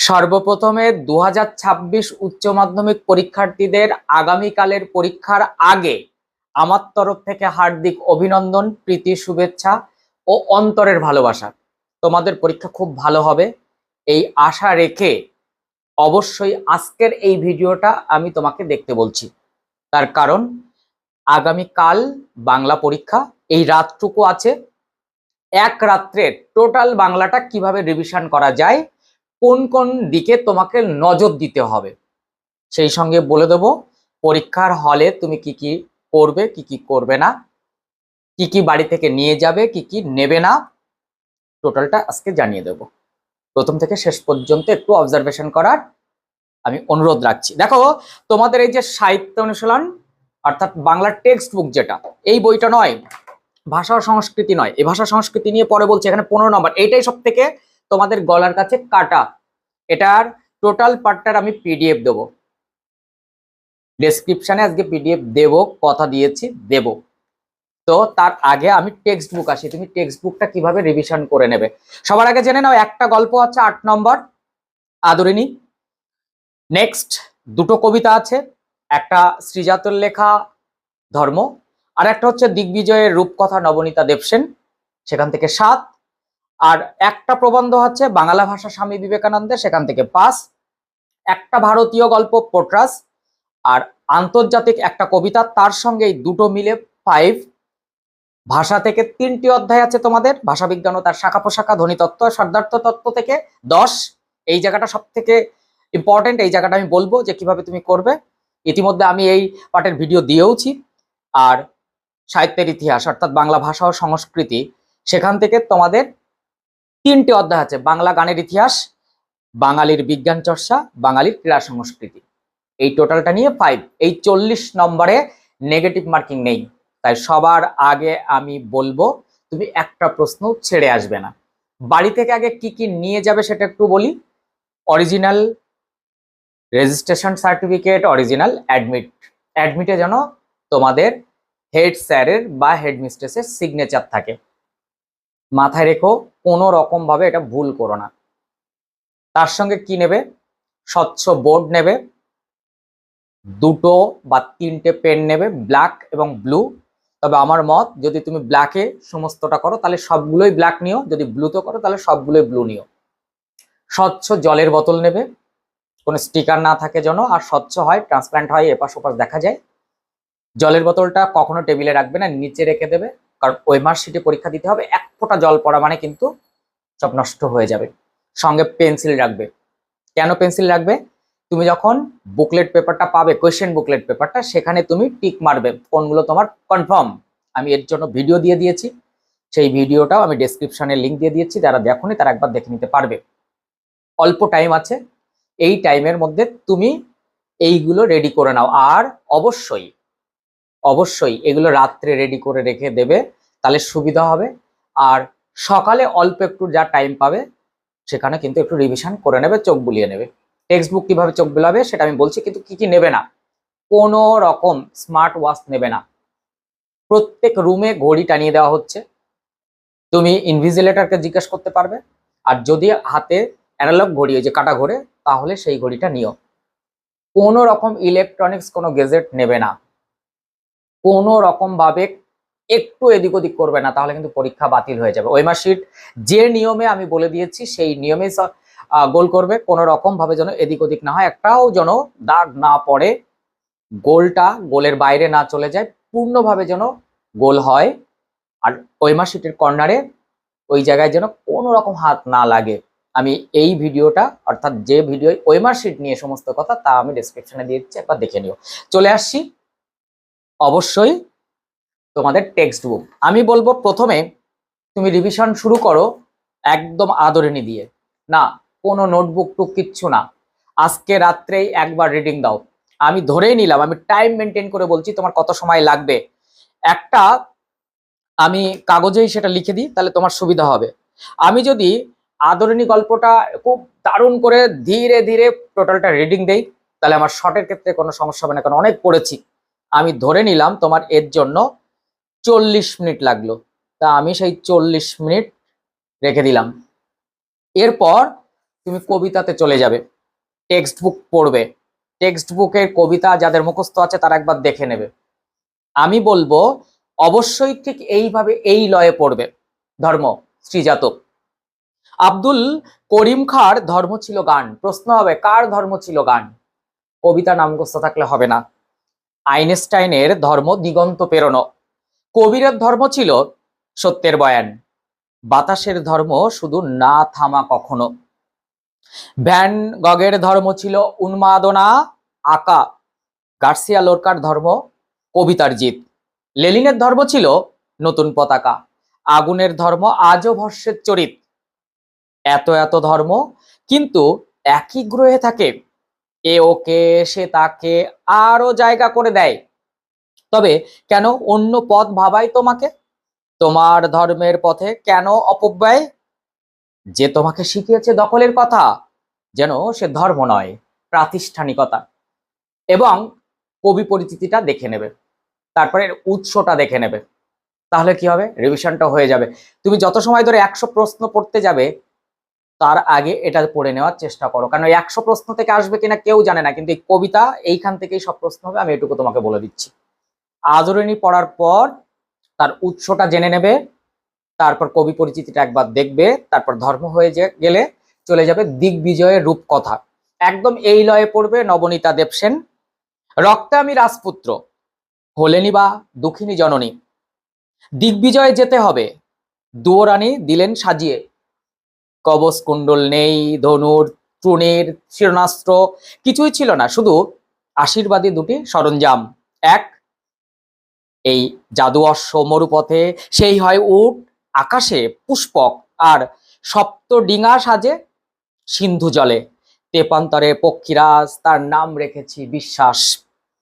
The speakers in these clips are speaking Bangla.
সর্বপ্রথমে দু হাজার ছাব্বিশ উচ্চ মাধ্যমিক পরীক্ষার্থীদের আগামীকালের পরীক্ষার আগে আমার তরফ থেকে হার্দিক অভিনন্দন, প্রীতি, শুভেচ্ছা ও অন্তরের ভালোবাসা। তোমাদের পরীক্ষা খুব ভালো হবে। এই আশা রেখে অবশ্যই আজকের এই ভিডিওটা আমি তোমাকে দেখতে বলছি। তার কারণ, আগামীকাল বাংলা পরীক্ষা, এই রাতটুকু আছে। এক রাত্রে টোটাল বাংলাটা কীভাবে রিভিশন করা যায় কোন কোন দিকে তোমাকে নজর দিতে হবে? সেই সঙ্গে বলে দেব, পরীক্ষার হলে তুমি কি কি করবে, কি কি করবে না, কি কি বাড়ি থেকে নিয়ে যাবে, কি কি নেবে না, টোটালটা আজকে জানিয়ে দেব। প্রথম থেকে শেষ পর্যন্ত একটু অবজারভেশন করার আমি অনুরোধ রাখছি। দেখো, তোমাদের এই যে সাহিত্য অনুশীলন, অর্থাৎ বাংলার টেক্সট বুক যেটা, এই বইটা নয়, ভাষা সংস্কৃতি নয়, এই ভাষা সংস্কৃতি নিয়ে পরে বলছি, এখানে পনেরো নম্বর, এইটাই সব থেকে তোমাদের গলার কাছে কাটা। এটার টোটাল পার্টটার আমি পিডিএফ দেবো। ডেসক্রিপশনে আজকে পিডিএফ দেব, কথা দিয়েছি, দেব। তো তার আগে আমি টেক্সট বুক আসি। তুমি টেক্সট বুকটা কীভাবে রিভিশন করে নেবে? সবার আগে জেনে নাও, একটা গল্প আছে আট নম্বর। আদরিনী নেক্সট দুটো কবিতা আছে। একটা শ্রীজাতর লেখা, ধর্ম। আর একটা হচ্ছে দিগ্বিজয়ের রূপকথা নবনীতা দেবসেন সেখান থেকে সাত। আর একটা প্রবন্ধ হচ্ছে বাংলা ভাষা স্বামী বিবেকানন্দের, সেখান থেকে পাস। একটা ভারতীয় গল্প, পোট্রাস। আর আন্তর্জাতিক একটা কবিতা, তার সঙ্গে এই দুটো মিলে ফাইভ ভাষা থেকে তিনটি অধ্যায় আছে তোমাদের, ভাষা বিজ্ঞান ও তার শাখা পোশাখা ধ্বনিতত্ত্ব শব্দার্থ তত্ত্ব থেকে দশ। এই জায়গাটা সব থেকে ইম্পর্টেন্ট এই জায়গাটা আমি বলব যে কীভাবে তুমি করবে। ইতিমধ্যে আমি এই পার্টের ভিডিও দিয়েওছি। আর সাহিত্যের ইতিহাস, অর্থাৎ বাংলা ভাষা ও সংস্কৃতি, সেখান থেকে তোমাদের তিনটি অধ্যায় আছে, বাংলা গানের ইতিহাস, বাঙালির বিজ্ঞান চর্চা, বাঙালির ক্রীড়া সংস্কৃতি। এই টোটালটা নিয়ে ফাইভ এই চল্লিশ নম্বরে নেগেটিভ মার্কিং নেই। তাই সবার আগে আমি বলব, তুমি একটা প্রশ্ন ছেড়ে আসবে না। বাড়ি থেকে আগে কি কি নিয়ে যাবে সেটা একটু বলি। Original registration certificate original admit অ্যাডমিটে যেন তোমাদের হেড স্যারের বা হেড মিস্ট্রেসের সিগনেচার থাকে। মাথায় রেখো কোনো রকম ভাবে এটা ভুল করো না। তার সঙ্গে কি নেবে? স্বচ্ছ বোর্ড নেবে, দুটো বা তিনটে পেন নেবে, ব্ল্যাক এবং ব্লু। তবে আমার মত, যদি তুমি ব্ল্যাকে সমস্তটা করো, তাহলে সবগুলোই ব্ল্যাক নিও। যদি ব্লুতে করো, তাহলে সবগুলোই ব্লু নিও। স্বচ্ছ জলের বোতল নেবে, কোনো স্টিকার না থাকে যেন, আর স্বচ্ছ হয় ট্রান্সপারেন্ট হয়, এপাশ ওপাশ দেখা যায়। জলের বোতলটা কখনো টেবিলে রাখবে না, নিচে রেখে দেবে। কারণ ওই মার্কশিটে পরীক্ষা দিতে হবে, এক ফোঁটা জল পড়া মানে কিন্তু সব নষ্ট হয়ে যাবে। সঙ্গে পেন্সিল রাখবে। কেন পেন্সিল রাখবে? তুমি যখন বুকলেট পেপারটা পাবে কোয়েশ্চেন বুকলেট পেপারটা সেখানে তুমি টিক মারবে, কোনগুলো তোমার কনফার্ম আমি এর জন্য ভিডিও দিয়ে দিয়েছি। সেই ভিডিওটাও আমি ডেসক্রিপশনে লিঙ্ক দিয়ে দিয়েছি, যারা দেখোনি তারা একবার দেখে নিতে পারবে। অল্প টাইম আছে, এই টাইমের মধ্যে তুমি এইগুলো রেডি করে নাও। আর অবশ্যই অবশ্যই এগুলো রাত্রে রেডি করে রেখে দেবে, তাহলে সুবিধা হবে। আর সকালে অল্প একটু যা টাইম পাবে, সেখানে কিন্তু একটু রিভিশন করে নেবে, চোখ বুলিয়ে নেবে। টেক্সট বুক কীভাবে চোখ বুলাবে সেটা আমি বলছি, কিন্তু কি কি নেবে না? কোনো রকম স্মার্ট ওয়াচ নেবে না। প্রত্যেক রুমে ঘড়ি টানিয়ে দেওয়া হচ্ছে। তুমি ইনভিজিলেটারকে জিজ্ঞেস করতে পারবে। আর যদি হাতে অ্যানালগ ঘড়ি, ওই যে কাটা ঘোরে তাহলে সেই ঘড়িটা নিও। কোনো রকম ইলেকট্রনিক্স কোনো গেজেট নেবে না। কোনো রকম ভাবে একটু এদিক ওদিক করবে না, তাহলে কিন্তু পরীক্ষা বাতিল হয়ে যাবে। ওই মার্কশিট যে নিয়মে আমি বলে দিয়েছি, সেই নিয়মে গোল করবে। কোনো রকম ভাবে যেন এদিক ওদিক না হয়, একটাও যেন দাগ না পড়ে, গোলটা গোলের বাইরে না চলে যায়, পূর্ণভাবে যেন গোল হয়। আর ওই মার্কশিটের কর্নারে ওই জায়গায় যেন কোনো রকম হাত না লাগে। আমি এই ভিডিওটা, অর্থাৎ যে ভিডিও, ওই মার্কশিট নিয়ে সমস্ত কথা, তা আমি ডিসক্রিপশনে দিয়ে দিচ্ছি একবার দেখে নিও। চলে আসছি অবশ্যই তোমাদের টেক্সট বুক আমি বলব প্রথমে তুমি রিভিশন শুরু করো একদম আদরিনী দিয়ে। না, কোনো নোটবুক টুক কিচ্ছু না। আজকে রাত্রেই একবার রিডিং দাও। আমি ধরেই নিলাম, আমি টাইম মেনটেন করে বলছি তোমার কত সময় লাগবে। একটা, আমি কাগজেই সেটা লিখে দিই, তাহলে তোমার সুবিধা হবে। আমি যদি আদরিনী গল্পটা খুব দারুণ করে ধীরে ধীরে টোটালটা রিডিং দেই, তাহলে আমার শর্টের ক্ষেত্রে কোনো সমস্যা হবে না, কারণ অনেক পড়েছি। আমি ধরে নিলাম তোমার এর জন্য চল্লিশ মিনিট লাগল। তা আমি সেই চল্লিশ মিনিট রেখে দিলাম। এরপর তুমি কবিতাতে চলে যাবে। টেক্সট বুক পড়বে। টেক্সট বুকের কবিতা যাদের মুখস্থ আছে তারা একবার দেখে নেবে। আমি বলব, অবশ্যই ঠিক এইভাবে এই লয়ে পড়বে। ধর্ম শ্রীজাত আব্দুল করিম খার ধর্ম ছিল গান। প্রশ্ন হবে, কার ধর্ম ছিল গান? কবিতা নামগ্রস্ত থাকলে হবে না। আইনস্টাইনের ধর্ম দিগন্ত পেরোনো। কবিরের ধর্ম ছিল সত্যের বয়ান। বাতাসের ধর্ম শুধু না থামা কখনো। ভ্যান গগের ধর্ম ছিল উন্মাদনা, আঁকা। গার্সিয়া লোরকার ধর্ম কবিতার জিত। লেলিনের ধর্ম ছিল নতুন পতাকা। আগুনের ধর্ম আজও ভস্যের চরিত। এত এত ধর্ম কিন্তু একই গ্রহে থাকে। এ ওকে, সে তাকে আরও জায়গা করে দেয়। তবে কেন অন্য পথ ভাবাই তোমাকে? তোমার ধর্মের পথে কেন অপব্যয়? যে তোমাকে শিখিয়েছে দখলের কথা, যেন সে ধর্ম নয়, প্রাতিষ্ঠানিকতা। এবং কবি পরিচিতিটা দেখে নেবে, তারপরে উৎসটা দেখে নেবে। তাহলে কি হবে? রিভিশনটা হয়ে যাবে। তুমি যত সময় ধরে একশো প্রশ্ন পড়তে যাবে তার আগে এটা পড়ে নেওয়ার চেষ্টা করো। কারণ একশো প্রশ্ন থেকে আসবে কিনা কেউ জানে না, কিন্তু এই কবিতা এইখান থেকেই সব প্রশ্ন হবে, আমি এটুকু তোমাকে বলে দিচ্ছি। আদরণী পড়ার পর তার উৎসটা জেনে নেবে, তারপর কবি পরিচিতিটা একবার দেখবে, তারপর ধর্ম হয়ে গেলে চলে যাবে দিগ্বিজয়ের রূপকথা। একদম এই লয়ে পড়বে নবনীতা দেবসেন রক্তে আমি রাজপুত্র, হলেনি বা দুঃখিনী জননী। দিগ্বিজয়ে যেতে হবে, দুয়োরানী দিলেন সাজিয়ে। কবচ কুণ্ডল নেই, ধনুর চূর্ণের শিরণাস্ত্র কিছুই ছিল না। শুধু আশীর্বাদী দুটি সরঞ্জাম। এক, এই জাদু অশ্ব মরুপথে, সেই হয় উট, আকাশে পুষ্পক, আর সপ্ত ডিঙা সাজে সিন্ধু জলে। তেপান্তরে পক্ষীরাজ, তার নাম রেখেছি বিশ্বাস।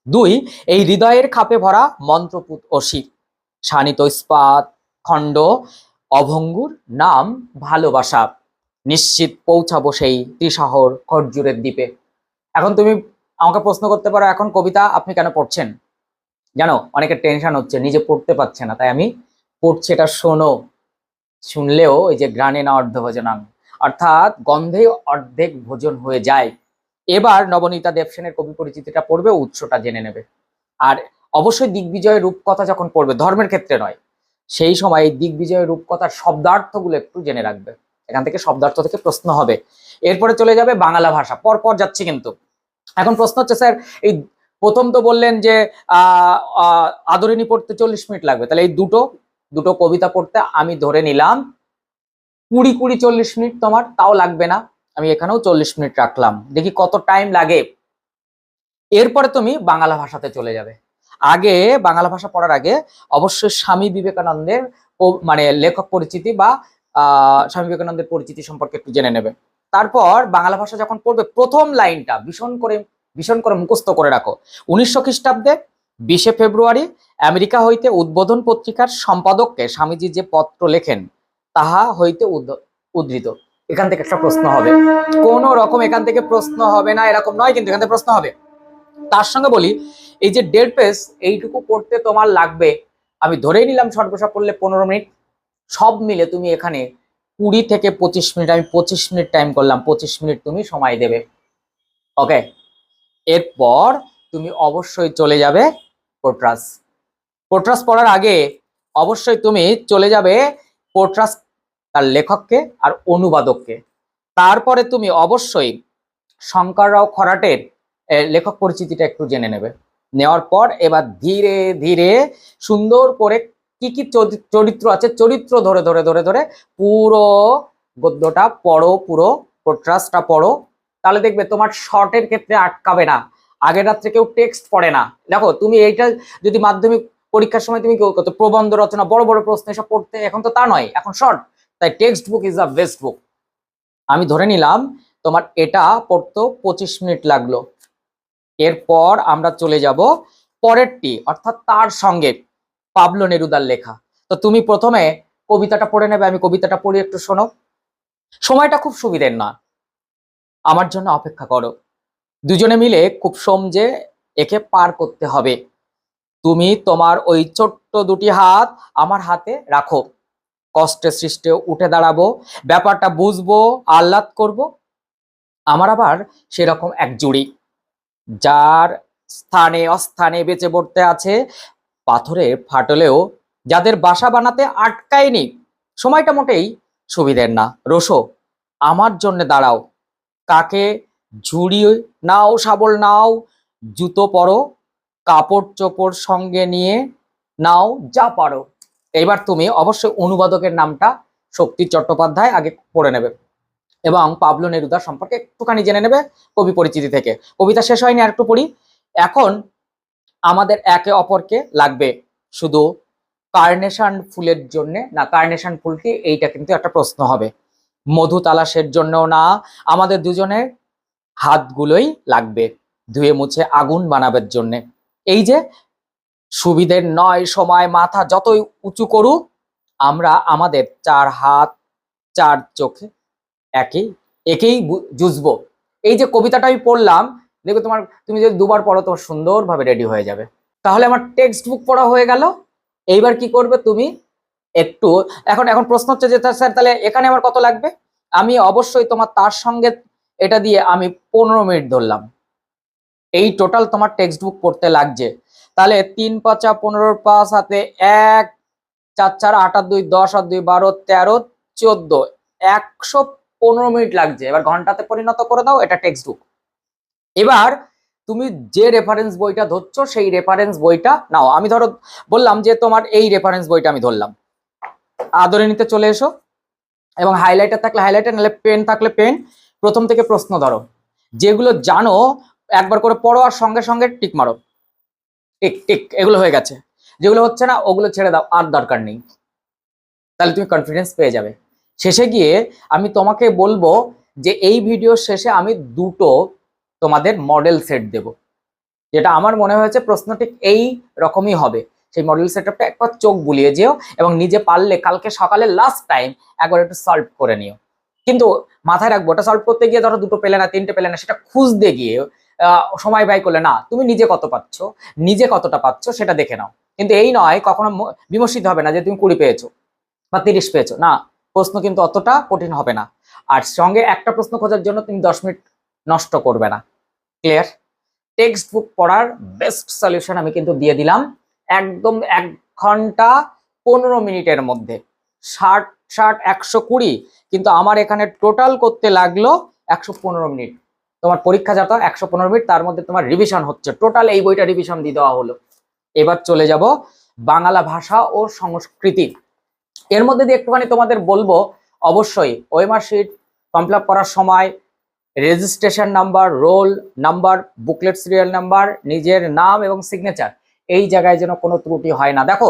দুই, এই হৃদয়ের খাপে ভরা মন্ত্রপুত অসি শানিত ইস্পাত, খণ্ড, অভঙ্গুর নাম ভালোবাসা। নিশ্চিত পৌঁছাবো সেই ত্রিশহর খরজুরের দ্বীপে। এখন তুমি আমাকে প্রশ্ন করতে পারো, এখন কবিতা আপনি কেন পড়ছেন? জানো অনেকের টেনশন হচ্ছে, নিজে পড়তে পারছে না, তাই আমি পড়ছি এটা শোনো। শুনলেও এই যে গ্রানে না অর্ধ ভোজনাং অর্থাৎ গন্ধে অর্ধেক ভোজন হয়ে যায়। এবার নবনীতা দেবসেনের কবি পরিচিতিটা পড়বে, উৎসটা জেনে নেবে। আর অবশ্যই দিগ্বিজয়ের রূপকথা যখন পড়বে, ধর্মের ক্ষেত্রে নয়, সেই সময় এই দিগ্বিজয়ের রূপকথার শব্দার্থগুলো একটু জেনে রাখবে। এখান থেকে শব্দার্থ থেকে প্রশ্ন হবে। এরপরে চলে যাবে বাংলা ভাষা। পরপর যাচ্ছে কিন্তু। এখন প্রশ্ন হচ্ছে স্যার এই প্রথম তো বললেন যে আহ, আদরিনী পড়তে চল্লিশ মিনিট লাগবে। তাহলে এই দুটো দুটো কবিতা পড়তে আমি ধরে নিলাম কুড়ি কুড়ি চল্লিশ মিনিট তোমার তাও লাগবে না। আমি এখানেও চল্লিশ মিনিট রাখলাম। দেখি কত টাইম লাগে। এরপরে তুমি বাংলা ভাষাতে চলে যাবে। আগে বাংলা ভাষা পড়ার আগে অবশ্যই স্বামী বিবেকানন্দের মানে লেখক পরিচিতি বা স্বামী বিবেকানন্দের পরিচিতি সম্পর্কে একটু জেনে নেবে। তারপর বাংলা ভাষা যখন পড়বে, প্রথম লাইনটা ভীষণ করে ভীষণ করে মুখস্থ করে রাখো। উনিশশো খ্রিস্টাব্দে বিশে ফেব্রুয়ারি আমেরিকা হইতে উদ্বোধন পত্রিকার সম্পাদককে স্বামীজি যে পত্র লেখেন, তাহা হইতে উদ্ধ- উদ্ধৃত। এখান থেকে একটা প্রশ্ন হবে। কোন রকম এখান থেকে প্রশ্ন হবে না, এরকম নয়, কিন্তু এখান থেকে প্রশ্ন হবে। তার সঙ্গে বলি, এই যে ডেড পেজ, এইটুকু করতে তোমার লাগবে। আমি ধরেই নিলাম সর্বসা পড়লে পনেরো মিনিট। সব মিলে তুমি এখানে কুড়ি থেকে পঁচিশ মিনিট, আমি পঁচিশ মিনিট টাইম করলাম, পঁচিশ মিনিট তুমি সময় দেবে। ওকে এরপর তুমি অবশ্যই চলে যাবে পোট্রাস পোট্রাস পড়ার আগে অবশ্যই তুমি চলে যাবে পোট্রাস তার লেখককে আর অনুবাদককে। তারপরে তুমি অবশ্যই শঙ্কররাও খরাটের লেখক পরিচিতিটা একটু জেনে নেবে। নেওয়ার পর এবার ধীরে ধীরে সুন্দর করে কি কি চরিত্র আছে? চরিত্র ধরে ধরে ধরে ধরে পুরো গদ্যটা পড়ো, পুরো পোট্রাসটা পড়ো। তাহলে দেখবে তোমার শর্টের ক্ষেত্রে আটকাবে না। আগের রাত্রে কেউ টেক্সট পড়ে না। দেখো, তুমি এইটা যদি মাধ্যমিক পরীক্ষার সময় তুমি কেউ কত প্রবন্ধ রচনা, বড় বড় প্রশ্ন এসব পড়তে, এখন তো তা নয়, এখন শর্ট তাই text book is the best book আমি ধরে নিলাম, তোমার এটা পড়তো পঁচিশ মিনিট লাগল। এরপর আমরা চলে যাব পরেরটি, অর্থাৎ তার সঙ্গে। পাবলো নেরুদার লেখা। তো তুমি প্রথমে কবিতাটা পড়ে নেবে, আমি কবিতাটা পড়ি একটু শোনো। সময়টা খুব সুবিধের না। আমার জন্য অপেক্ষা করো। দুজনে মিলে খুব সমঝে একে পার করতে হবে। তুমি তোমার ওই ছোট্ট দুটি হাত আমার হাতে রাখো। কষ্টে সৃষ্টে উঠে দাঁড়াবো, ব্যাপারটা বুঝব, আহ্লাদ করব। আমার আবার সেরকম এক জুড়ি। যার স্থানে অস্থানে বেঁচে পড়তে আছে পাথরের ফাটলেও যাদের বাসা বানাতে আটকায়নি, সময়টা মোটেই সুবিধের না। রোসো আমার জন্য দাঁড়াও। কাকে ঝুড়ি নাও, শাবল নাও, জুতো পরো, কাপড় চোপড় সঙ্গে নিয়ে নাও, যা পারো। এবার তুমি অবশ্যই অনুবাদকের নামটা শক্তি চট্টোপাধ্যায় আগে পড়ে নেবে এবং পাবলো নেরুদা সম্পর্কে একটুখানি জেনে নেবে কবি পরিচিতি থেকে। কবিতা শেষ হয়নি, আর একটু পড়ি। এখন আমাদের একে অপরকে লাগবে। শুধু কার্নেশন ফুলের জন্য না কার্নেশন ফুলটি এইটা কিন্তু একটা প্রশ্ন হবে। মধু তালাশের জন্যও না, আমাদের দুজনের হাতগুলোই লাগবে ধুয়ে মুছে আগুন বানাবার জন্য। এই যে সুবিধের নয় সময় মাথা যতই উঁচু করুক, আমরা আমাদের চার হাত, চার চোখে একই, একেই জুজবো এই যে কবিতাটা আমি পড়লাম দেখো তোমার, তুমি যদি দুবার পড়ো, তোমার সুন্দরভাবে রেডি হয়ে যাবে। তাহলে আমার টেক্সট বুক পড়া হয়ে গেল। এইবার কি করবে তুমি? একটু, এখন এখন প্রশ্ন হচ্ছে যে, স্যার তাহলে এখানে আমার কত লাগবে? আমি অবশ্যই তোমার তার সঙ্গে এটা দিয়ে আমি পনেরো মিনিট ধরলাম। এই টোটাল তোমার টেক্সট বুক পড়তে লাগছে। তাহলে তিন পাঁচা পনেরোর পাঁচ হাতে এক, চার চার, আট আর দুই, দশ আর দুই, বারো, তেরো, চোদ্দ, একশো পনেরো মিনিট লাগছে। এবার ঘন্টাতে পরিণত করে দাও, এটা টেক্সট বুক এবার তুমি যে রেফারেন্স বইটা ধরছো, সেই রেফারেন্স বইটা নাও। আমি ধরো বললাম যে তোমার এই রেফারেন্স বইটা আমি ধরলাম। আদরে নিতে চলে এসো, এবং হাইলাইটার থাকলে হাইলাইটার নাহলে পেন থাকলে পেন প্রথম থেকে প্রশ্ন ধরো, যেগুলো জানো, একবার করে পড়ো আর সঙ্গে সঙ্গে টিক মারো। টিক টিক, এগুলো হয়ে গেছে। যেগুলো হচ্ছে না, ওগুলো ছেড়ে দাও, আর দরকার নেই। তাহলে তুমি কনফিডেন্স পেয়ে যাবে। শেষে গিয়ে আমি তোমাকে বলব যে এই ভিডিওর শেষে আমি দুটো তোমাদের মডেল সেট দেব। যেটা আমার মনে হয়েছে প্রশ্ন ঠিক এই রকমই হবে। সেই মডেল সেটআপটা একবার চোখ বুলিয়ে যেও এবং নিজে পারলে কালকে সকালে লাস্ট টাইম একবার একটু সলভ করে নিও। কিন্তু মাথায় রাখব, ওটা সলভ করতে গিয়ে ধরো দুটো পেলে না, তিনটে পেলে না, সেটা খুঁজতে গিয়ে সময় ব্যয় করলে না, তুমি নিজে কত পাচ্ছ, নিজে কতটা পাচ্ছ সেটা দেখে নাও। কিন্তু এই নয়, কখনো বিমর্ষিত হবে না যে তুমি কুড়ি পেয়েছ বা তিরিশ পেয়েছ। না, প্রশ্ন কিন্তু অতটা কঠিন হবে না। আর সঙ্গে একটা প্রশ্ন খোঁজার জন্য তুমি দশ মিনিট নষ্ট করবে না। ক্লিয়ার টেক্সট বুক পড়ার বেস্ট সলিউশন আমি কিন্তু দিয়ে দিলাম একদম এক ঘণ্টা পনেরো মিনিটের মধ্যে। ষাট ষাট, একশো কুড়ি, কিন্তু আমার এখানে টোটাল করতে লাগল একশো পনেরো মিনিট। তোমার পরীক্ষা যত একশো পনেরো মিনিট, তার মধ্যে তোমার রিভিশন হচ্ছে। টোটাল এই বইটা রিভিশন দিয়ে দেওয়া হলো। এবার চলে যাব বাংলা ভাষা ও সংস্কৃতি। এর মধ্যে দিয়ে একটুখানি তোমাদের বলব, অবশ্যই ওয়েমার শিট ফিল করার সময় registration number, roll number, booklet serial number, নিজের নাম এবং সিগনেচার। এই জায়গায় যেন কোনো ত্রুটি হয় না। দেখো,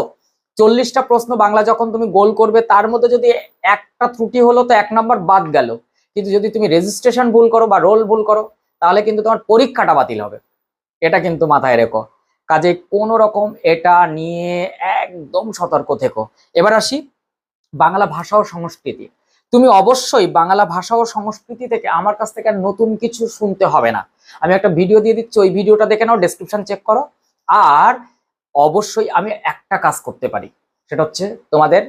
চল্লিশটা প্রশ্ন বাংলা যখন তুমি গোল করবে, তার মধ্যে যদি একটা ত্রুটি হলো, তো এক নাম্বার বাদ গেল। কিন্তু যদি তুমি রেজিস্ট্রেশন ভুল করো বা রোল ভুল করো, তাহলে কিন্তু তোমার পরীক্ষাটা বাতিল হবে। এটা কিন্তু মাথায় রেখো। কাজে কোনো রকম এটা নিয়ে একদম সতর্ক থেকো। এবার আসি বাংলা ভাষা ও সংস্কৃতি। তুমি অবশ্যই বাংলা ভাষা ও সংস্কৃতি থেকে আমার কাছ থেকে নতুন কিছু শুনতে হবে না। আমি একটা ভিডিও দিয়ে দিচ্ছি, ওই ভিডিওটা দেখে নাও ডেসক্রিপশন চেক করো। আর অবশ্যই আমি একটা কাজ করতে পারি, সেটা হচ্ছে তোমাদের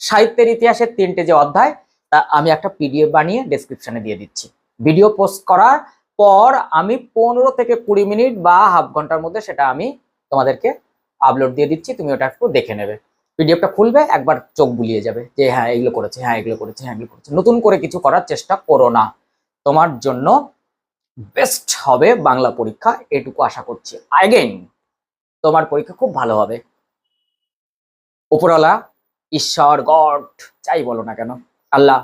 সাহিত্যের ইতিহাসের তিনটে যে অধ্যায়, তা আমি একটা পিডিএফ বানিয়ে ডেসক্রিপশনে দিয়ে দিচ্ছি। ভিডিও পোস্ট করার পর আমি পনেরো থেকে কুড়ি মিনিট বা হাফ ঘণ্টার মধ্যে সেটা আমি তোমাদেরকে আপলোড দিয়ে দিচ্ছি, তুমি ওটা একটু দেখে নেবে। পিডিএফটা খুলবে, একবার চোখ বুলিয়ে যাবে যে হ্যাঁ এগুলো করেছে হ্যাঁ এগুলো করেছে হ্যাঁ এগুলো করেছে। নতুন করে কিছু করার চেষ্টা করো না। তোমার জন্য বেস্ট হবে বাংলা পরীক্ষা, এটুকু আশা করছি। আগেন তোমার পরীক্ষা খুব ভালো হবে। উপরওয়ালা, ঈশ্বর, গড, যাই বলো না কেন, আল্লাহ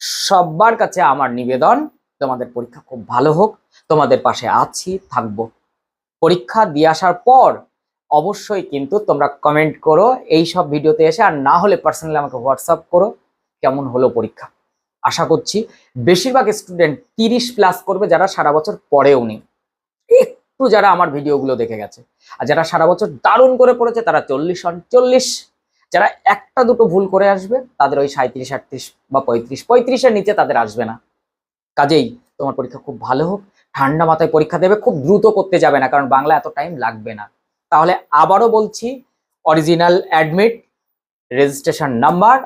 সবার কাছে আমার নিবেদন, তোমাদের পরীক্ষা খুব ভালো হোক। তোমাদের পাশে আছি, থাকব। পরীক্ষা দিয়ে আসার পর অবশ্যই কিন্তু তোমরা কমেন্ট করো। এই সব ভিডিওতে এসে, আর না হলে পার্সোনালি আমাকে হোয়াটসঅ্যাপ করো। কেমন হলো পরীক্ষা? আশা করছি বেশিরভাগ স্টুডেন্ট তিরিশ প্লাস করবে যারা সারা বছর পড়েও নি একটু যারা আমার ভিডিওগুলো দেখে গেছে। আর যারা সারা বছর দারুণ করে পড়েছে, তারা চল্লিশ চল্লিশ। যারা একটা দুটো ভুল করে আসবে, তাদের ওই সাঁত্রিশ আটত্রিশ বা পঁয়ত্রিশ, পঁয়ত্রিশের নিচে তাদের আসবে না। কাজেই তোমার পরীক্ষা খুব ভালো হোক। ঠান্ডা মাথায় পরীক্ষা দেবে, খুব দ্রুত করতে যাবে না, কারণ বাংলা এত টাইম লাগবে না। তাহলে আবারও বলছি অরিজিনাল অ্যাডমিট রেজিস্ট্রেশন নাম্বার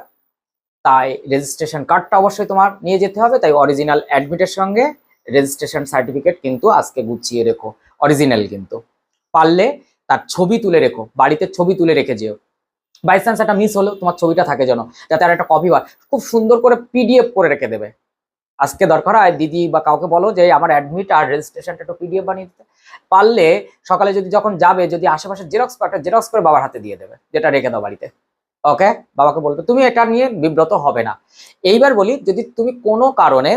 তাই রেজিস্ট্রেশন কার্ডটা অবশ্যই তোমার নিয়ে যেতে হবে, তাই অরিজিনাল অ্যাডমিটের সঙ্গে রেজিস্ট্রেশন সার্টিফিকেট কিন্তু আজকে গুছিয়ে রেখো অরিজিনাল কিন্তু। পারলে তার ছবি তুলে রেখো, বাড়িতে ছবি তুলে রেখে যেও। বাই চান্স একটা মিস হলো তোমার ছবিটা থাকে যেন, যাতে আর একটা কপি বার, খুব সুন্দর করে পিডিএফ করে রেখে দেবে। আজকে দরকার হয় দিদি বা কাউকে বলো যে আমার অ্যাডমিট আর রেজিস্ট্রেশনটা একটু পিডিএফ বানিয়ে দিতে। পারলে সকালে যদি যখন যাবে, যদি আশেপাশে জেরক্স পাটা জেরক্স করে বাবার হাতে দিয়ে দেবে, যেটা রেখে দাও বাড়িতে। ওকে বাবাকে বলবে, তুমি এটা নিয়ে বিব্রত হবে না। এইবার বলি, যদি তুমি কোনো কারণে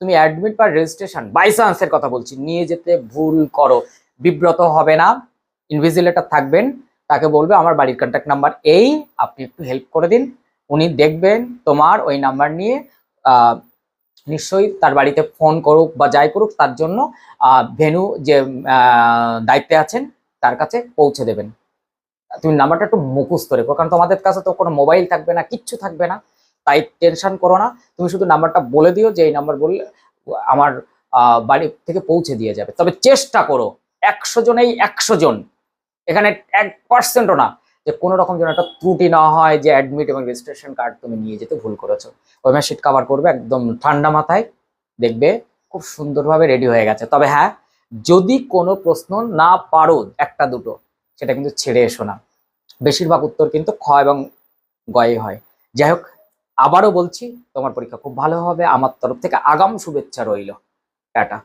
তুমি অ্যাডমিট বা রেজিস্ট্রেশন বাই চান্সের কথা বলছি, নিয়ে যেতে ভুল করো, বিব্রত হবে না ইনভিজিলেটার থাকবেন, তাকে বলবে, আমার বাড়ির কন্ট্যাক্ট নাম্বার এই, আপনি একটু হেল্প করে দিন। উনি দেখবেন তোমার ওই নাম্বার নিয়ে নিশ্চয়ই তার বাড়িতে ফোন করুক বা যাই করুক, তার জন্য ভেনু যে দায়িত্বে আছেন, তার কাছে পৌঁছে দেবেন। তুমি নাম্বারটা একটু মুখস্থ রেখো, কারণ তোমাদের কাছে তো কোনো মোবাইল থাকবে না, কিচ্ছু থাকবে না, তাই টেনশন করো না। তুমি শুধু নাম্বারটা বলে দিও, যে এই নাম্বার বললে, আমার বাড়ি থেকে পৌঁছে দিয়ে যাবে। তবে চেষ্টা করো, একশো জনেই একশো জন। এখানে এক পার্সেন্টও না যে কোনো রকম যেন একটা ত্রুটি না হয় যে অ্যাডমিট এবং রেজিস্ট্রেশন কার্ড তুমি নিয়ে যেতে ভুল করেছ। ওই সিট কভার করবে একদম ঠান্ডা মাথায়, দেখবে খুব সুন্দরভাবে রেডি হয়ে গেছে। তবে হ্যাঁ যদি কোনো প্রশ্ন না পারো একটা দুটো, সেটা কিন্তু ছেড়ে এসো না। বেশিরভাগ উত্তর কিন্তু খ এবং গয়ে হয়। যাই হোক, আবারও বলছি, তোমার পরীক্ষা খুব ভালো হবে। আমার তরফ থেকে আগাম শুভেচ্ছা রইল। টাটা।